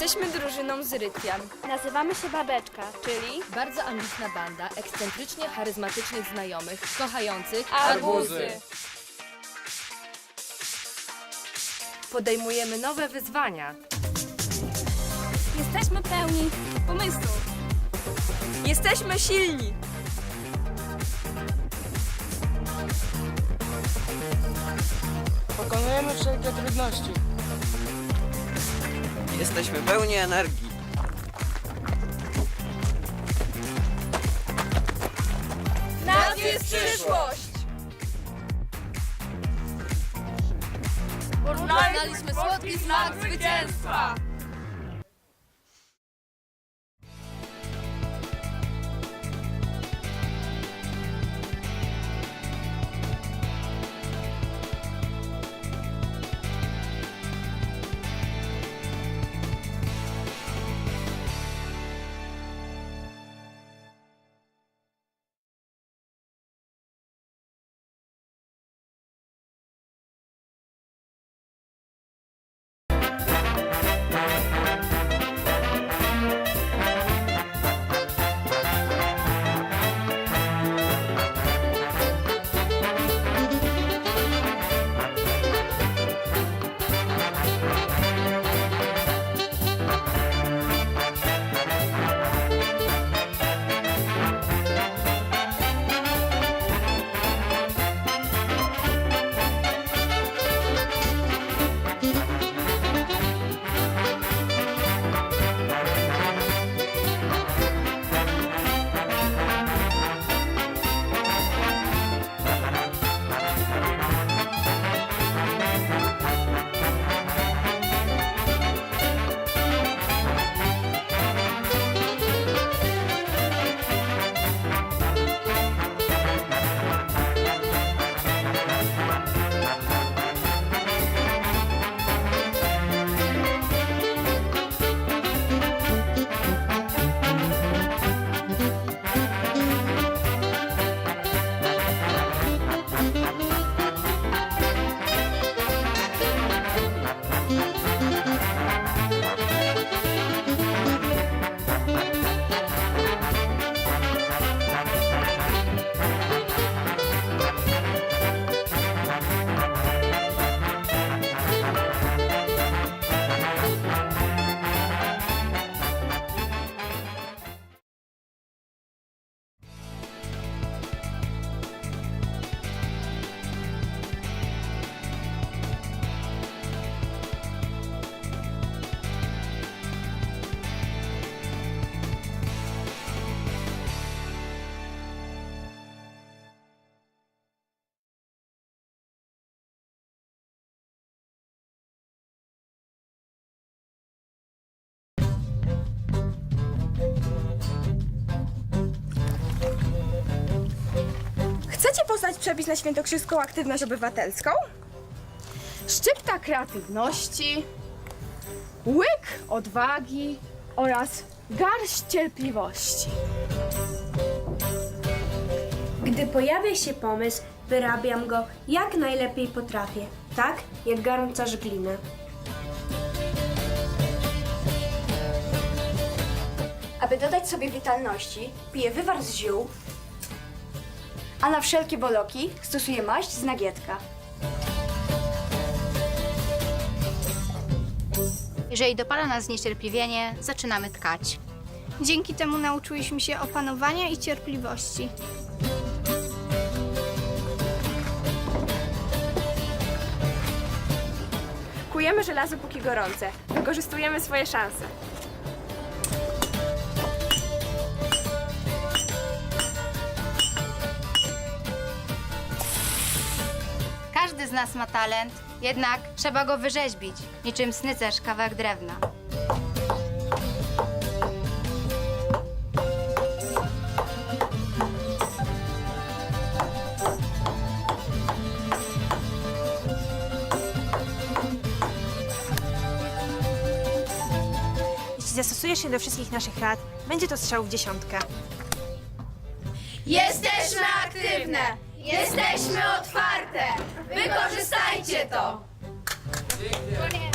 Jesteśmy drużyną z Rytwian. Nazywamy się Babeczka, czyli Bardzo ambitna banda ekscentrycznie charyzmatycznych znajomych, kochających Arbuzy. Podejmujemy nowe wyzwania. jesteśmy pełni pomysłów. Jesteśmy silni. Pokonujemy wszelkie trudności. Jesteśmy pełni energii. Nas jest przyszłość. Poznaliśmy słodki smak zwycięstwa. Poznać przepis na świętokrzyską aktywność obywatelską? Szczypta kreatywności, łyk odwagi oraz garść cierpliwości. Gdy pojawia się pomysł, wyrabiam go jak najlepiej potrafię, tak jak garncarz gliny. Aby dodać sobie witalności, piję wywar z ziół, a na wszelkie boloki stosuję maść z nagietka. Jeżeli dopala nas zniecierpliwienie, zaczynamy tkać. Dzięki temu nauczyliśmy się opanowania i cierpliwości. Kujemy żelazo póki gorące. Wykorzystujemy swoje szanse. Każdy z nas ma talent, jednak trzeba go wyrzeźbić, niczym snycerz kawałek drewna. Jeśli zastosujesz się do wszystkich naszych rad, będzie to strzał w dziesiątkę. Jesteśmy aktywne! Jesteśmy otwarte! Wykorzystajcie to! Dziękuję.